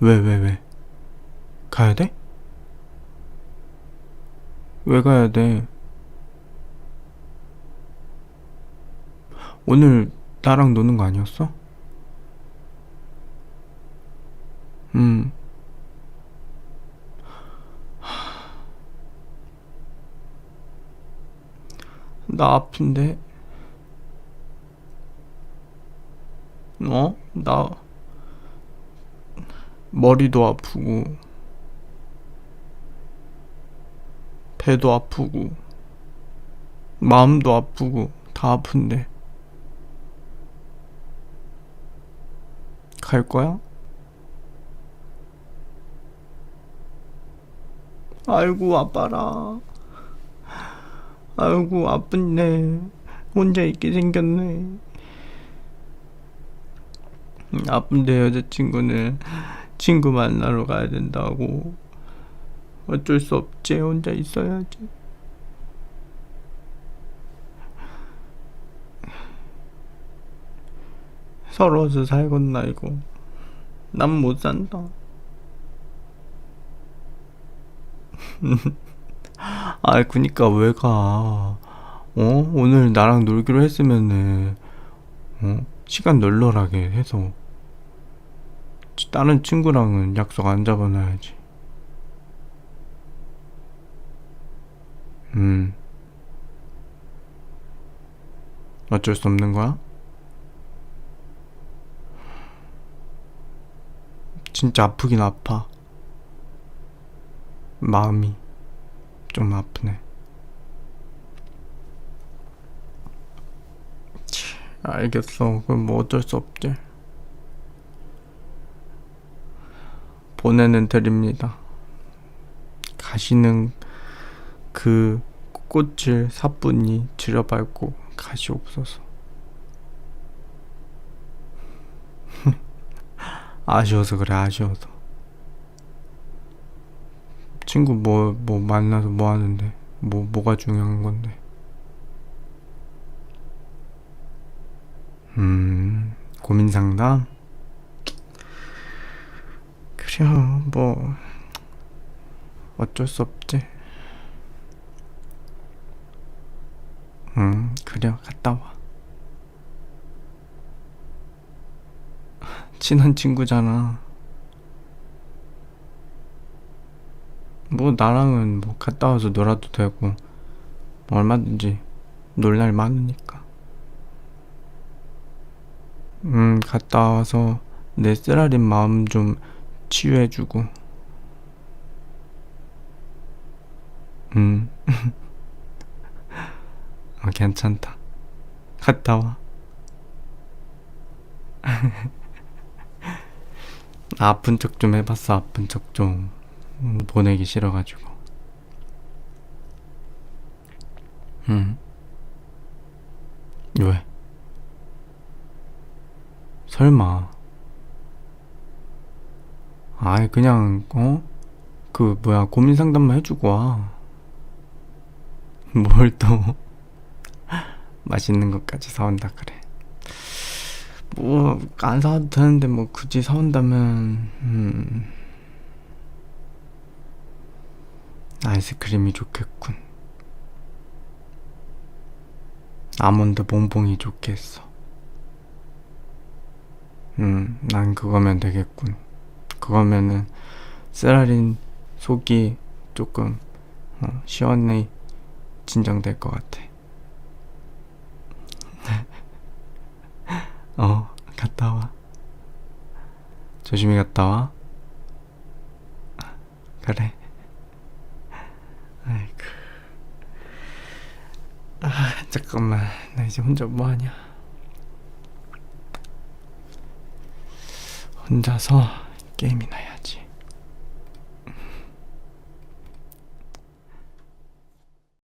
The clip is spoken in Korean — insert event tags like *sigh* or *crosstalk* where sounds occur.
왜, 왜, 왜? 가야 돼? 왜 가야 돼? 오늘 나랑 노는 거 아니었어? 음. 나 아픈데. 어? 나 머리도 아프고 배도 아프고 마음도 아프고 다 아픈데 갈 거야? 아이고 아빠라. 아이고 아픈데. 혼자 있게 생겼네. 아픈데 여자친구는 친구 만나러 가야 된다고 어쩔 수 없지 혼자 있어야지 서러워서 살겠나 이거 난 못 산다 *laughs* 아 그니까 왜 가? 어? 오늘 나랑 놀기로 했으면은 어? 시간 널널하게 해서 치- 다른 친구랑은 약속 안 잡아놔야지. 음. 어쩔 수 없는 거야? 진짜 아프긴 아파. 마음이 좀 아프네. 치, 알겠어. 그럼 뭐 어쩔 수 없지. 보내는 드립니다. 가시는 그 꽃을 사뿐히 들여밟고 가시옵소서. *laughs* 아쉬워서 그래 아쉬워서. 친구 뭐뭐 만나서 뭐 하는데 뭐 뭐가 중요한 건데. 음 고민 상담. 그래 뭐 어쩔 수 없지. 음 그래 갔다 와. *laughs* 친한 친구잖아. 뭐 나랑은 뭐 갔다 와서 놀아도 되고 뭐 얼마든지 놀 날 많으니까. 음 갔다 와서 내 쓰라린 마음 좀 치유해주고. 음. *laughs* 어, 괜찮다. 갔다 와. *laughs* 아픈 척 좀 해봤어, 아픈 척 좀. 음, 보내기 싫어가지고. 응. 왜? 설마. 아이, 그냥, 어? 그, 뭐야, 고민 상담만 해주고 와. *laughs* 뭘 또, *laughs* 맛있는 것까지 사온다 그래. 뭐, 안 사도 되는데, 뭐, 굳이 사온다면, 음. 아이스크림이 좋겠군. 아몬드 봉봉이 좋겠어. 음, 난 그거면 되겠군. 그거면은 쓰라린 속이 조금 어, 시원히 진정될 것 같아. *laughs* 어, 갔다 와. 조심히 갔다 와. 그래. 아이고. 아, 잠깐만. 나 이제 혼자 뭐 하냐? 혼자서 게임이나 해야